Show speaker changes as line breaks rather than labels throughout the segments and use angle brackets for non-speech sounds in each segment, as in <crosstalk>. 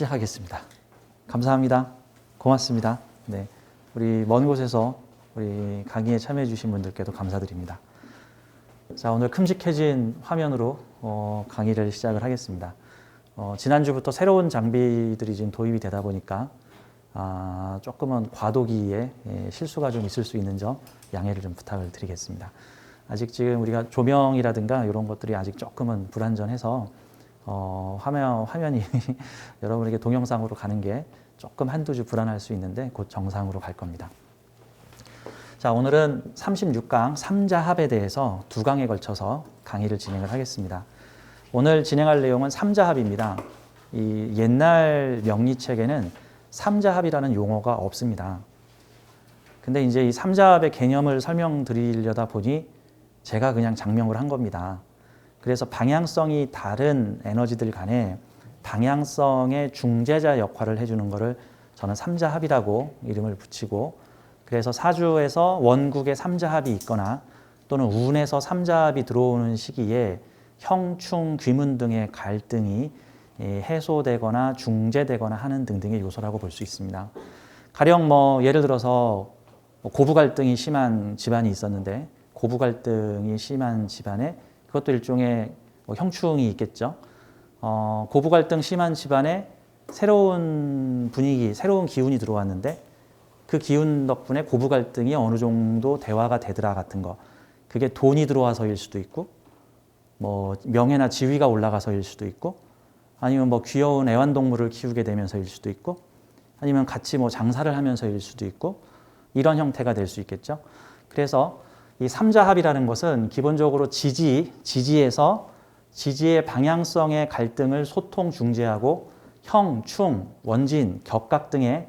시작하겠습니다. 감사합니다. 고맙습니다. 네. 우리 먼 곳에서 우리 강의에 참여해 주신 분들께도 감사드립니다. 자, 오늘 큼직해진 화면으로 어, 강의를 시작을 하겠습니다. 어, 지난주부터 새로운 장비들이 지금 도입이 되다 보니까 아, 조금은 과도기에 예, 실수가 좀 있을 수 있는 점 양해를 좀 부탁을 드리겠습니다. 아직 지금 우리가 조명이라든가 이런 것들이 아직 조금은 불안전해서 어, 화면, 화면이 <laughs> 여러분에게 동영상으로 가는 게 조금 한두 주 불안할 수 있는데 곧 정상으로 갈 겁니다. 자, 오늘은 36강 3자 합에 대해서 두 강에 걸쳐서 강의를 진행을 하겠습니다. 오늘 진행할 내용은 3자 합입니다. 이 옛날 명리책에는 3자 합이라는 용어가 없습니다. 근데 이제 이 3자 합의 개념을 설명드리려다 보니 제가 그냥 장명을 한 겁니다. 그래서 방향성이 다른 에너지들 간에 방향성의 중재자 역할을 해주는 것을 저는 삼자합이라고 이름을 붙이고 그래서 사주에서 원국에 삼자합이 있거나 또는 운에서 삼자합이 들어오는 시기에 형충, 귀문 등의 갈등이 예, 해소되거나 중재되거나 하는 등등의 요소라고 볼 수 있습니다. 가령 뭐 예를 들어서 뭐 고부 갈등이 심한 집안이 있었는데 고부 갈등이 심한 집안에 그것도 일종의 뭐 형충이 있겠죠. 어, 고부 갈등 심한 집안에 새로운 분위기, 새로운 기운이 들어왔는데 그 기운 덕분에 고부 갈등이 어느 정도 대화가 되더라 같은 거. 그게 돈이 들어와서일 수도 있고, 뭐 명예나 지위가 올라가서일 수도 있고, 아니면 뭐 귀여운 애완동물을 키우게 되면서일 수도 있고, 아니면 같이 뭐 장사를 하면서일 수도 있고, 이런 형태가 될 수 있겠죠. 그래서 이 삼자합이라는 것은 기본적으로 지지, 지지에서 지지의 방향성의 갈등을 소통 중재하고 형, 충, 원진, 격각 등의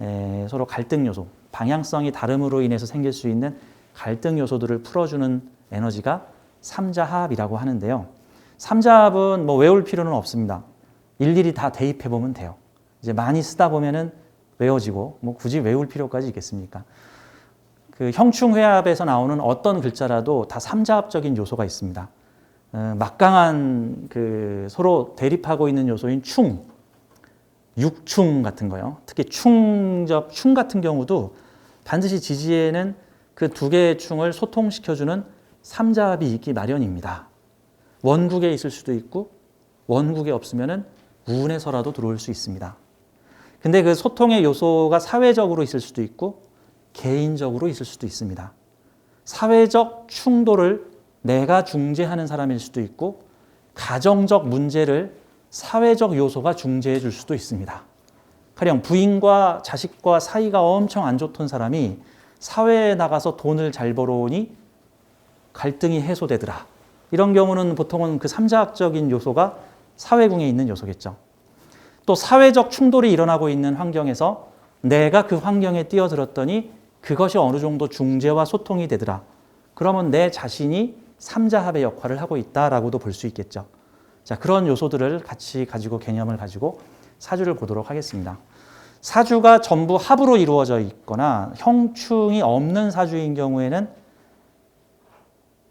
에, 서로 갈등 요소, 방향성이 다름으로 인해서 생길 수 있는 갈등 요소들을 풀어주는 에너지가 삼자합이라고 하는데요. 삼자합은 뭐 외울 필요는 없습니다. 일일이 다 대입해 보면 돼요. 이제 많이 쓰다 보면은 외워지고 뭐 굳이 외울 필요까지 있겠습니까? 그 형충회합에서 나오는 어떤 글자라도 다 삼자합적인 요소가 있습니다. 어, 막강한 그 서로 대립하고 있는 요소인 충, 육충 같은 거요. 특히 충적 충 같은 경우도 반드시 지지에는 그 두 개의 충을 소통시켜주는 삼자합이 있기 마련입니다. 원국에 있을 수도 있고 원국에 없으면은 운에서라도 들어올 수 있습니다. 근데 그 소통의 요소가 사회적으로 있을 수도 있고 개인적으로 있을 수도 있습니다. 사회적 충돌을 내가 중재하는 사람일 수도 있고 가정적 문제를 사회적 요소가 중재해 줄 수도 있습니다. 가령 부인과 자식과 사이가 엄청 안 좋던 사람이 사회에 나가서 돈을 잘 벌어오니 갈등이 해소되더라. 이런 경우는 보통은 그 삼자학적인 요소가 사회궁에 있는 요소겠죠. 또 사회적 충돌이 일어나고 있는 환경에서 내가 그 환경에 뛰어들었더니 그것이 어느 정도 중재와 소통이 되더라. 그러면 내 자신이 삼자합의 역할을 하고 있다라고도 볼 수 있겠죠. 자, 그런 요소들을 같이 가지고 개념을 가지고 사주를 보도록 하겠습니다. 사주가 전부 합으로 이루어져 있거나 형충이 없는 사주인 경우에는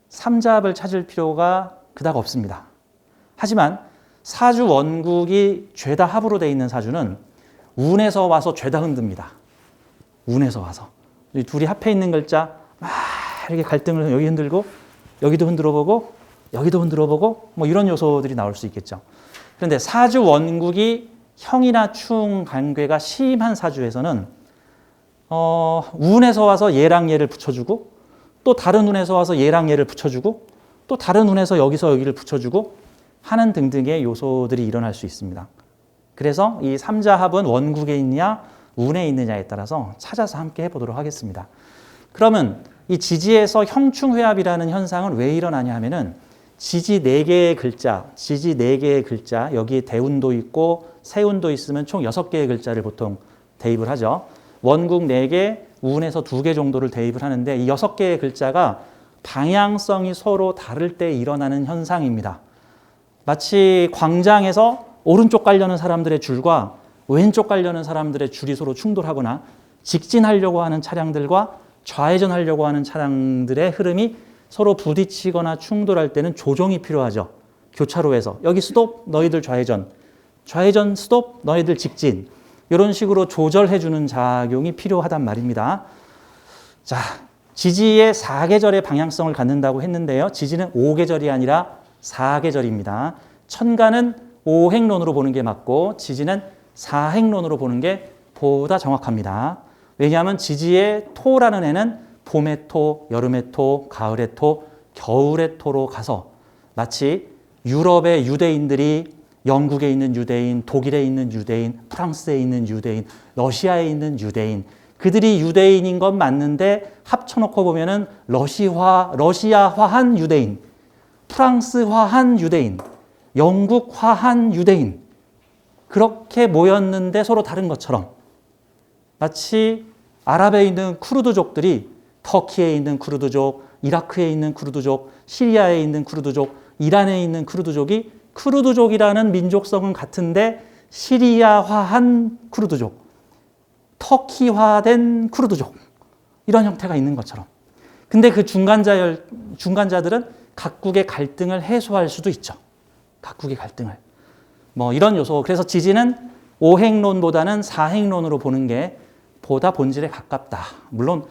삼자합을 찾을 필요가 그닥 없습니다. 하지만 사주 원국이 죄다 합으로 되어 있는 사주는 운에서 와서 죄다 흔듭니다. 운에서 와서. 이 둘이 합해 있는 글자 막 이렇게 갈등을 여기 흔들고 여기도 흔들어 보고 여기도 흔들어 보고 뭐 이런 요소들이 나올 수 있겠죠. 그런데 사주 원국이 형이나 충 관계가 심한 사주에서는 어, 운에서 와서 얘랑 얘를 붙여주고 또 다른 운에서 와서 얘랑 얘를 붙여주고 또 다른 운에서 여기서 여기를 붙여주고 하는 등등의 요소들이 일어날 수 있습니다. 그래서 이 삼자합은 원국에 있느냐 운에 있느냐에 따라서 찾아서 함께 해보도록 하겠습니다. 그러면 이 지지에서 형충회합이라는 현상은 왜 일어나냐 하면은 지지 네 개의 글자, 지지 네 개의 글자, 여기에 대운도 있고 세운도 있으면 총 여섯 개의 글자를 보통 대입을 하죠. 원국 네 개, 운에서 두개 정도를 대입을 하는데 이 여섯 개의 글자가 방향성이 서로 다를 때 일어나는 현상입니다. 마치 광장에서 오른쪽 가려는 사람들의 줄과 왼쪽 가려는 사람들의 줄이 서로 충돌하거나 직진하려고 하는 차량들과 좌회전하려고 하는 차량들의 흐름이 서로 부딪히거나 충돌할 때는 조정이 필요하죠. 교차로에서 여기 스톱 너희들 좌회전 좌회전 스톱 너희들 직진 이런 식으로 조절해 주는 작용이 필요하단 말입니다. 자, 지지의 4계절의 방향성을 갖는다고 했는데요. 지지는 5계절이 아니라 4계절입니다. 천간은 5행론으로 보는 게 맞고 지지는 4행론으로 보는 게 보다 정확합니다. 왜냐하면 지지의 토라는 해는 봄의 토, 여름의 토, 가을의 토, 겨울의 토로 가서 마치 유럽의 유대인들이 영국에 있는 유대인, 독일에 있는 유대인, 프랑스에 있는 유대인, 러시아에 있는 유대인, 그들이 유대인인 건 맞는데 합쳐놓고 보면은 러시아, 러시아화한 유대인, 프랑스화한 유대인, 영국화한 유대인, 그렇게 모였는데 서로 다른 것처럼 마치 아랍에 있는 쿠르드족들이 터키에 있는 쿠르드족, 이라크에 있는 쿠르드족, 시리아에 있는 쿠르드족, 이란에 있는 쿠르드족이 쿠르드족이라는 민족성은 같은데 시리아화한 쿠르드족, 터키화된 쿠르드족 이런 형태가 있는 것처럼. 근데 그 중간자 중간자들은 각국의 갈등을 해소할 수도 있죠. 각국의 갈등을. 뭐 이런 요소. 그래서 지지는 오행론보다는 사행론으로 보는 게 보다 본질에 가깝다. 물론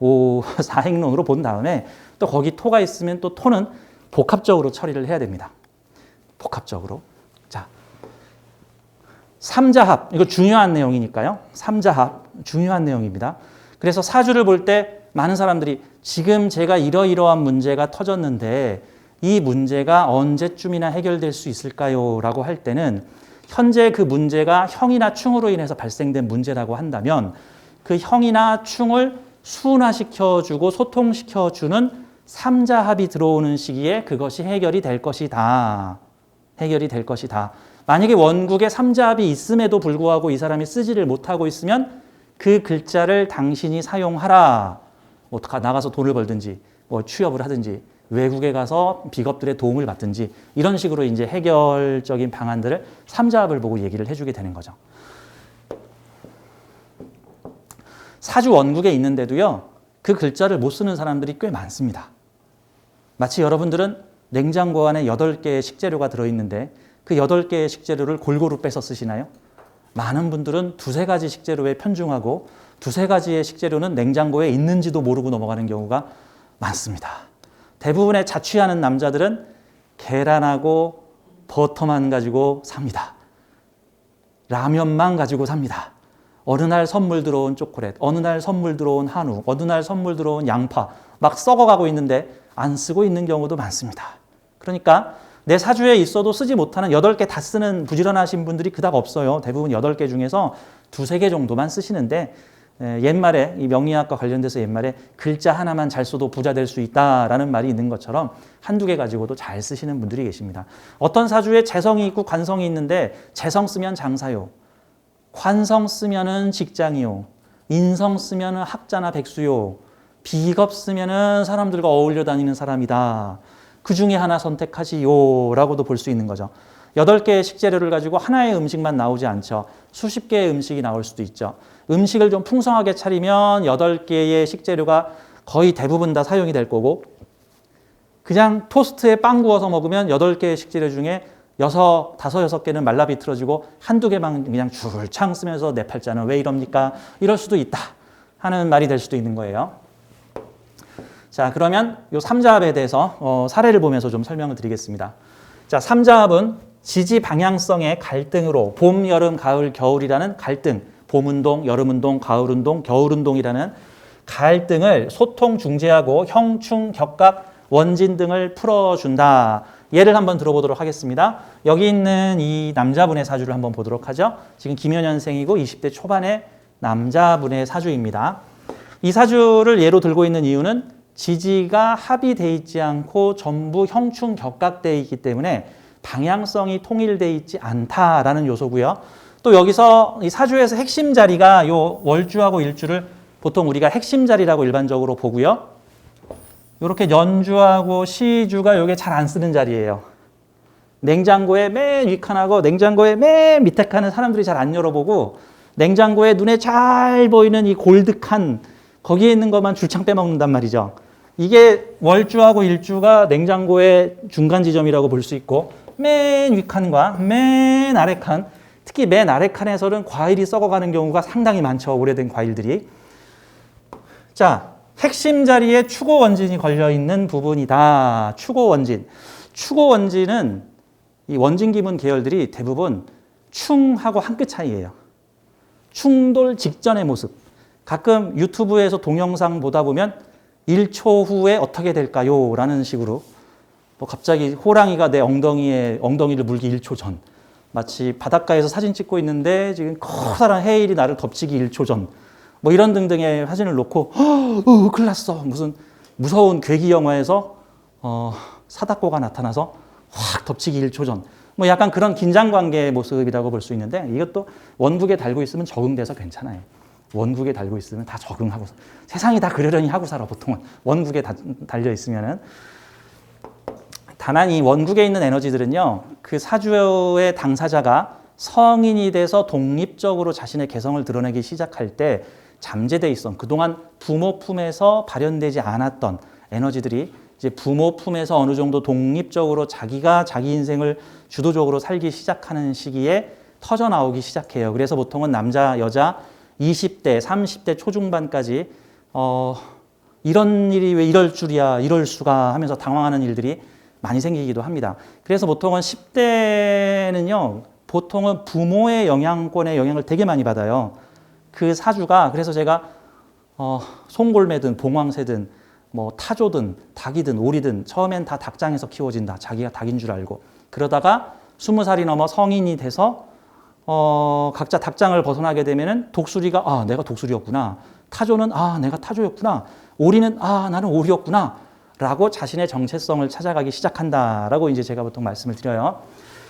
오 <laughs> 사행론으로 본 다음에 또 거기 토가 있으면 또 토는 복합적으로 처리를 해야 됩니다. 복합적으로. 자. 삼자합. 이거 중요한 내용이니까요. 삼자합 중요한 내용입니다. 그래서 사주를 볼 때 많은 사람들이 지금 제가 이러이러한 문제가 터졌는데 이 문제가 언제쯤이나 해결될 수 있을까요? 라고 할 때는 현재 그 문제가 형이나 충으로 인해서 발생된 문제라고 한다면 그 형이나 충을 순화시켜주고 소통시켜주는 삼자 합이 들어오는 시기에 그것이 해결이 될 것이다. 해결이 될 것이다. 만약에 원국에 삼자 합이 있음에도 불구하고 이 사람이 쓰지를 못하고 있으면 그 글자를 당신이 사용하라. 뭐 나가서 돈을 벌든지 뭐 취업을 하든지 외국에 가서 비겁들의 도움을 받든지 이런 식으로 이제 해결적인 방안들을 삼자합을 보고 얘기를 해주게 되는 거죠. 사주 원국에 있는데도요, 그 글자를 못 쓰는 사람들이 꽤 많습니다. 마치 여러분들은 냉장고 안에 8개의 식재료가 들어있는데 그 8개의 식재료를 골고루 빼서 쓰시나요? 많은 분들은 두세 가지 식재료에 편중하고 두세 가지의 식재료는 냉장고에 있는지도 모르고 넘어가는 경우가 많습니다. 대부분의 자취하는 남자들은 계란하고 버터만 가지고 삽니다. 라면만 가지고 삽니다. 어느 날 선물 들어온 초콜릿, 어느 날 선물 들어온 한우, 어느 날 선물 들어온 양파 막 썩어가고 있는데 안 쓰고 있는 경우도 많습니다. 그러니까 내 사주에 있어도 쓰지 못하는 8개 다 쓰는 부지런하신 분들이 그닥 없어요. 대부분 8개 중에서 두세 개 정도만 쓰시는데 옛말에 이 명리학과 관련돼서 옛말에 글자 하나만 잘 써도 부자 될 수 있다라는 말이 있는 것처럼 한두 개 가지고도 잘 쓰시는 분들이 계십니다. 어떤 사주에 재성이 있고 관성이 있는데 재성 쓰면 장사요. 관성 쓰면은 직장이요. 인성 쓰면은 학자나 백수요. 비겁 쓰면은 사람들과 어울려 다니는 사람이다. 그 중에 하나 선택하시오라고도 볼 수 있는 거죠. 여덟 개의 식재료를 가지고 하나의 음식만 나오지 않죠. 수십 개의 음식이 나올 수도 있죠. 음식을 좀 풍성하게 차리면 여덟 개의 식재료가 거의 대부분 다 사용이 될 거고 그냥 토스트에 빵 구워서 먹으면 여덟 개의 식재료 중에 여섯, 다섯, 여섯 개는 말라 비틀어지고 한두 개만 그냥 줄창 쓰면서 내 팔자는 왜 이럽니까? 이럴 수도 있다 하는 말이 될 수도 있는 거예요. 자, 그러면 이 삼자합에 대해서 어, 사례를 보면서 좀 설명을 드리겠습니다. 자, 삼자합은 지지 방향성의 갈등으로 봄, 여름, 가을, 겨울이라는 갈등, 봄 운동, 여름 운동, 가을 운동, 겨울 운동이라는 갈등을 소통 중재하고 형충, 격각, 원진 등을 풀어준다. 예를 한번 들어보도록 하겠습니다. 여기 있는 이 남자분의 사주를 한번 보도록 하죠. 지금 김현현생이고 20대 초반의 남자분의 사주입니다. 이 사주를 예로 들고 있는 이유는 지지가 합의돼 있지 않고 전부 형충 격각돼 있기 때문에 방향성이 통일돼 있지 않다라는 요소고요. 또 여기서 이 사주에서 핵심 자리가 요 월주하고 일주를 보통 우리가 핵심 자리라고 일반적으로 보고요. 이렇게 연주하고 시주가 요게 잘 안 쓰는 자리예요. 냉장고에 맨 윗칸하고 냉장고에 맨 밑에 칸은 사람들이 잘 안 열어보고 냉장고에 눈에 잘 보이는 이 골드 칸 거기에 있는 것만 줄창 빼먹는단 말이죠. 이게 월주하고 일주가 냉장고의 중간 지점이라고 볼 수 있고 맨 위 칸과 맨 아래 칸 특히 맨 아래 칸에서는 과일이 썩어가는 경우가 상당히 많죠. 오래된 과일들이. 자, 핵심 자리에 추고 원진이 걸려 있는 부분이다. 추고 원진. 추고 원진은 이 원진 기문 계열들이 대부분 충하고 한 끗 차이예요. 충돌 직전의 모습. 가끔 유튜브에서 동영상 보다 보면 1초 후에 어떻게 될까요? 라는 식으로 뭐 갑자기 호랑이가 내 엉덩이에 엉덩이를 물기 1초 전. 마치 바닷가에서 사진 찍고 있는데 지금 커다란 해일이 나를 덮치기 1초 전. 뭐 이런 등등의 사진을 놓고 어, 큰일 났어. 무슨 무서운 괴기 영화에서 어, 사다코가 나타나서 확 덮치기 1초 전. 뭐 약간 그런 긴장 관계의 모습이라고 볼 수 있는데 이것도 원국에 달고 있으면 적응돼서 괜찮아요. 원국에 달고 있으면 다 적응하고 세상이 다 그러려니 하고 살아 보통은 원국에 다, 달려 있으면은 다만 이 원국에 있는 에너지들은요 그 사주의 당사자가 성인이 돼서 독립적으로 자신의 개성을 드러내기 시작할 때 잠재돼 있던 그동안 부모 품에서 발현되지 않았던 에너지들이 이제 부모 품에서 어느 정도 독립적으로 자기가 자기 인생을 주도적으로 살기 시작하는 시기에 터져 나오기 시작해요. 그래서 보통은 남자, 여자 20대, 30대 초중반까지 어, 이런 일이 왜 이럴 줄이야, 이럴 수가 하면서 당황하는 일들이 많이 생기기도 합니다. 그래서 보통은 10대는요, 보통은 부모의 영향권의 영향을 되게 많이 받아요. 그 사주가 그래서 제가 어, 송골매든 봉황새든 뭐 타조든 닭이든 오리든 처음엔 다 닭장에서 키워진다. 자기가 닭인 줄 알고 그러다가 스무 살이 넘어 성인이 돼서 어, 각자 닭장을 벗어나게 되면은 독수리가 아 내가 독수리였구나. 타조는 아 내가 타조였구나. 오리는 아 나는 오리였구나. 라고 자신의 정체성을 찾아가기 시작한다라고 이제 제가 보통 말씀을 드려요.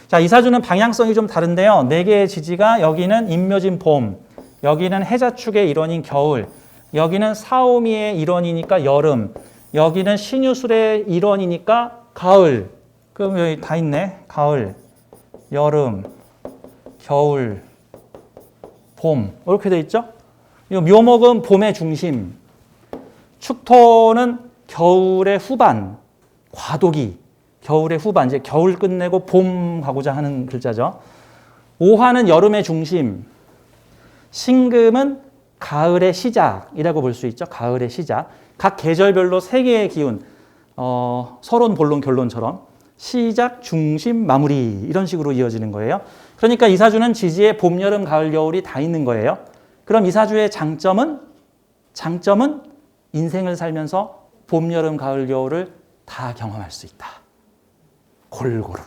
자, 이 사주는 방향성이 좀 다른데요. 네 개의 지지가 여기는 인묘진 봄, 여기는 해자축의 일원인 겨울, 여기는 사오미의 일원이니까 여름, 여기는 신유술의 일원이니까 가을. 그럼 여기 다 있네. 가을, 여름, 겨울, 봄. 이렇게 돼 있죠? 이 묘목은 봄의 중심, 축토는 겨울의 후반, 과도기, 겨울의 후반, 이제 겨울 끝내고 봄 가고자 하는 글자죠. 오화는 여름의 중심, 신금은 가을의 시작이라고 볼 수 있죠. 가을의 시작. 각 계절별로 세 개의 기운, 어, 서론, 본론, 결론처럼 시작, 중심, 마무리 이런 식으로 이어지는 거예요. 그러니까 이 사주는 지지에 봄, 여름, 가을, 겨울이 다 있는 거예요. 그럼 이 사주의 장점은 장점은 인생을 살면서 봄, 여름, 가을, 겨울을 다 경험할 수 있다. 골고루.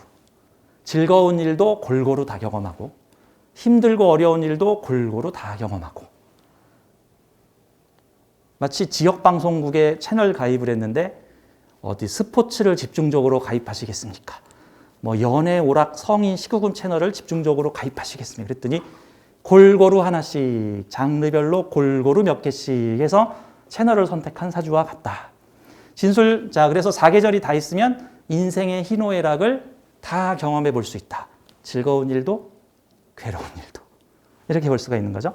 즐거운 일도 골고루 다 경험하고 힘들고 어려운 일도 골고루 다 경험하고 마치 지역 방송국에 채널 가입을 했는데 어디 스포츠를 집중적으로 가입하시겠습니까? 뭐 연애 오락 성인 19금 채널을 집중적으로 가입하시겠습니까? 그랬더니 골고루 하나씩 장르별로 골고루 몇 개씩 해서 채널을 선택한 사주와 같다. 진술 자 그래서 사계절이 다 있으면 인생의 희노애락을 다 경험해 볼 수 있다. 즐거운 일도 괴로운 일도 이렇게 볼 수가 있는 거죠.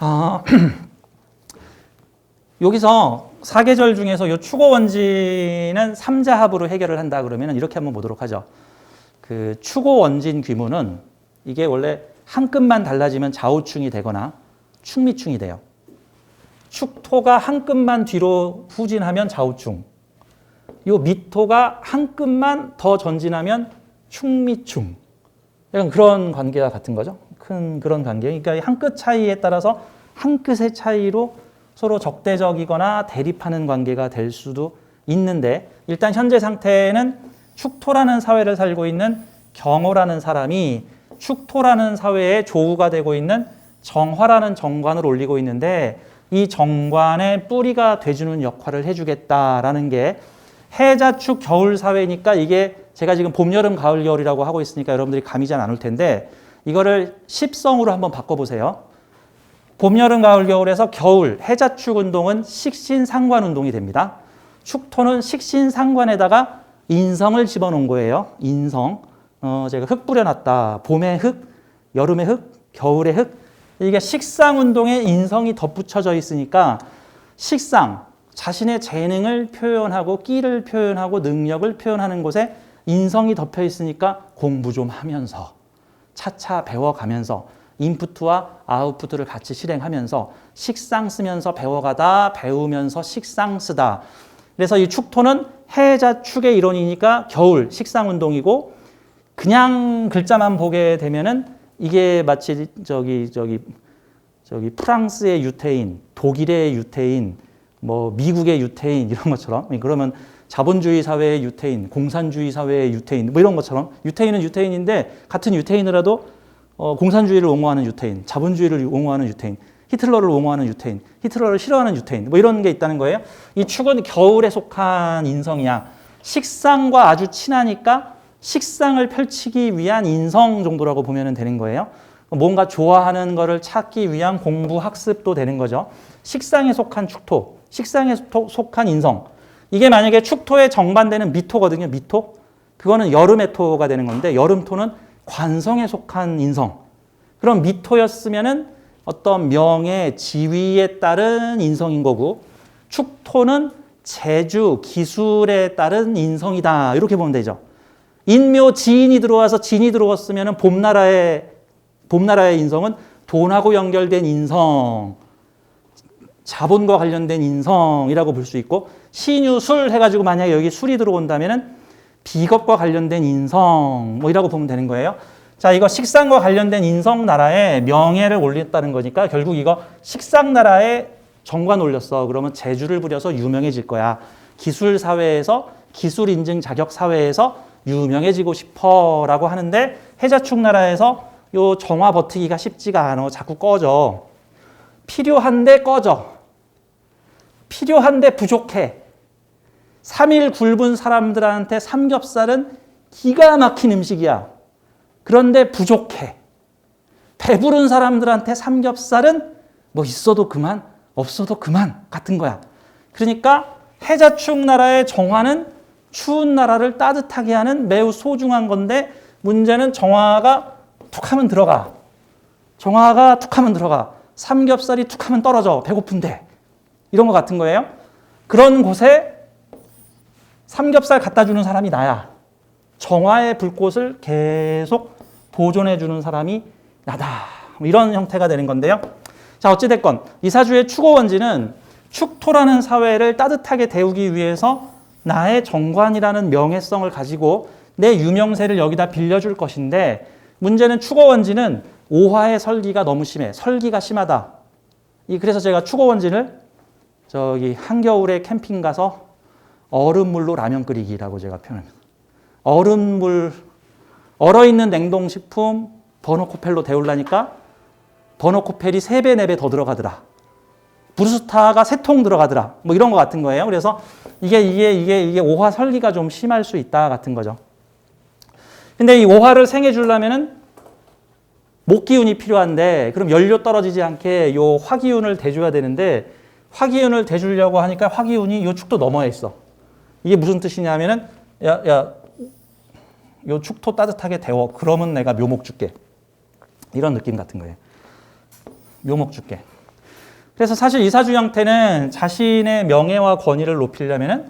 아, <clears throat> 여기서 사계절 중에서 이 축어 원진은 삼자합으로 해결을 한다 그러면 이렇게 한번 보도록 하죠. 그 축어 원진 귀문은 이게 원래 한 끗만 달라지면 좌우충이 되거나 충미충이 돼요. 축토가 한 끗만 뒤로 후진하면 좌우충. 요 미토가 한 끗만 더 전진하면 충미충. 약간 그런 관계와 같은 거죠. 큰 그런 관계. 그러니까 한 끗 차이에 따라서 한 끗의 차이로 서로 적대적이거나 대립하는 관계가 될 수도 있는데 일단 현재 상태는 축토라는 사회를 살고 있는 경호라는 사람이 축토라는 사회의 조우가 되고 있는 정화라는 정관을 올리고 있는데 이 정관의 뿌리가 돼주는 역할을 해주겠다라는 게 해자축 겨울 사회니까 이게 제가 지금 봄, 여름, 가을, 겨울이라고 하고 있으니까 여러분들이 감이 잘 안 올 텐데 이거를 십성으로 한번 바꿔보세요. 봄, 여름, 가을, 겨울에서 겨울 해자축 운동은 식신상관 운동이 됩니다. 축토는 식신상관에다가 인성을 집어넣은 거예요. 인성. 어, 제가 흙 뿌려놨다. 봄의 흙, 여름의 흙, 겨울의 흙, 이게 식상 운동에 인성이 덧붙여져 있으니까 식상 자신의 재능을 표현하고 끼를 표현하고 능력을 표현하는 곳에 인성이 덮여 있으니까 공부 좀 하면서 차차 배워가면서 인푸트와 아웃푸트를 같이 실행하면서 식상 쓰면서 배워가다 배우면서 식상 쓰다. 그래서 이 축토는 해자 축의 이론이니까 겨울 식상 운동이고 그냥 글자만 보게 되면은 이게 마치 저기 저기 저기 프랑스의 유태인, 독일의 유태인, 뭐 미국의 유태인 이런 것처럼 그러면 자본주의 사회의 유태인, 공산주의 사회의 유태인 뭐 이런 것처럼 유태인은 유태인인데 같은 유태인이라도 어, 공산주의를 옹호하는 유태인, 자본주의를 옹호하는 유태인, 히틀러를 옹호하는 유태인, 히틀러를 싫어하는 유태인 뭐 이런 게 있다는 거예요. 이 축은 겨울에 속한 인성이야. 식상과 아주 친하니까 식상을 펼치기 위한 인성 정도라고 보면 되는 거예요. 뭔가 좋아하는 거를 찾기 위한 공부 학습도 되는 거죠. 식상에 속한 축토, 식상에 속한 인성. 이게 만약에 축토의 정반대는 미토거든요. 미토. 그거는 여름의 토가 되는 건데 여름토는 관성에 속한 인성. 그럼 미토였으면은 어떤 명예, 지위에 따른 인성인 거고 축토는 재주, 기술에 따른 인성이다. 이렇게 보면 되죠. 인묘 지인이 들어와서 진이 들어왔으면 봄나라의 봄나라의 인성은 돈하고 연결된 인성, 자본과 관련된 인성이라고 볼 수 있고 신유 술 해가지고 만약에 여기 술이 들어온다면은 비겁과 관련된 인성 뭐 이라고 보면 되는 거예요. 자 이거 식상과 관련된 인성 나라에 명예를 올렸다는 거니까 결국 이거 식상 나라에 정관 올렸어. 그러면 재주를 부려서 유명해질 거야. 기술 사회에서 기술 인증 자격 사회에서 유명해지고 싶어라고 하는데 해자축 나라에서 요 정화 버티기가 쉽지가 않아. 자꾸 꺼져. 필요한데 꺼져. 필요한데 부족해. 3일 굶은 사람들한테 삼겹살은 기가 막힌 음식이야. 그런데 부족해. 배부른 사람들한테 삼겹살은 뭐 있어도 그만, 없어도 그만 같은 거야. 그러니까 해자축 나라의 정화는 추운 나라를 따뜻하게 하는 매우 소중한 건데 문제는 정화가 툭 하면 들어가. 정화가 툭 하면 들어가. 삼겹살이 툭 하면 떨어져. 배고픈데. 이런 것 같은 거예요. 그런 곳에 삼겹살 갖다 주는 사람이 나야. 정화의 불꽃을 계속 보존해 주는 사람이 나다. 뭐 이런 형태가 되는 건데요. 자, 어찌됐건 이사주의 축오원지는 축토라는 사회를 따뜻하게 데우기 위해서 나의 정관이라는 명예성을 가지고 내 유명세를 여기다 빌려줄 것인데 문제는 축어원지는 오화의 설기가 너무 심해. 설기가 심하다. 이 그래서 제가 축어원지를 저기 한겨울에 캠핑 가서 얼음물로 라면 끓이기라고 제가 표현합니다. 얼음물 얼어 있는 냉동식품 버너코펠로 데우려니까 버너코펠이 3배, 4배 더 들어가더라. 브루스타가 세 통 들어가더라. 뭐 이런 거 같은 거예요. 그래서 이게 이게 이게 이게 오화 설기가 좀 심할 수 있다 같은 거죠. 근데 이 오화를 생해 주려면은 목기운이 필요한데 그럼 연료 떨어지지 않게 요 화기운을 대줘야 되는데 화기운을 대주려고 하니까 화기운이 요 축도 넘어야 있어. 이게 무슨 뜻이냐면은 야, 야, 요 축토 따뜻하게 데워. 그러면 내가 묘목 줄게. 이런 느낌 같은 거예요. 묘목 줄게. 그래서 사실 이사주 형태는 자신의 명예와 권위를 높이려면은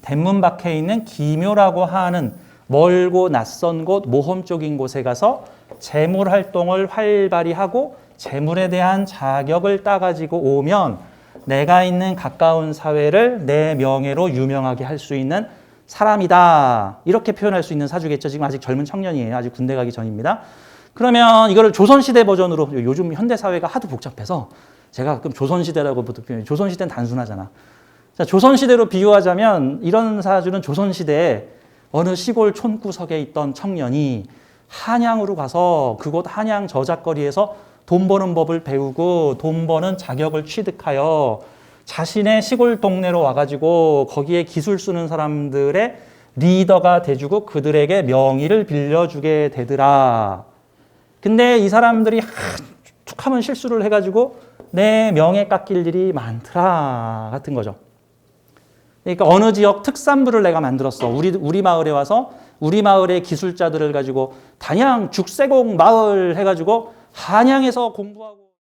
대문 밖에 있는 기묘라고 하는 멀고 낯선 곳, 모험적인 곳에 가서 재물 활동을 활발히 하고 재물에 대한 자격을 따가지고 오면 내가 있는 가까운 사회를 내 명예로 유명하게 할 수 있는 사람이다. 이렇게 표현할 수 있는 사주겠죠. 지금 아직 젊은 청년이에요. 아직 군대 가기 전입니다. 그러면 이거를 조선시대 버전으로 요즘 현대 사회가 하도 복잡해서 제가 가끔 조선시대라고 표현해요. 조선시대는 단순하잖아. 자, 조선시대로 비유하자면 이런 사주는 조선시대에 어느 시골 촌구석에 있던 청년이 한양으로 가서 그곳 한양 저작거리에서 돈 버는 법을 배우고 돈 버는 자격을 취득하여 자신의 시골 동네로 와가지고 거기에 기술 쓰는 사람들의 리더가 돼주고 그들에게 명의를 빌려주게 되더라. 근데 이 사람들이 툭 하면 실수를 해가지고 내 명예 깎일 일이 많더라. 같은 거죠. 그러니까 어느 지역 특산물을 내가 만들었어. 우리, 우리 마을에 와서 우리 마을의 기술자들을 가지고 단양 죽세공 마을 해가지고 한양에서 공부하고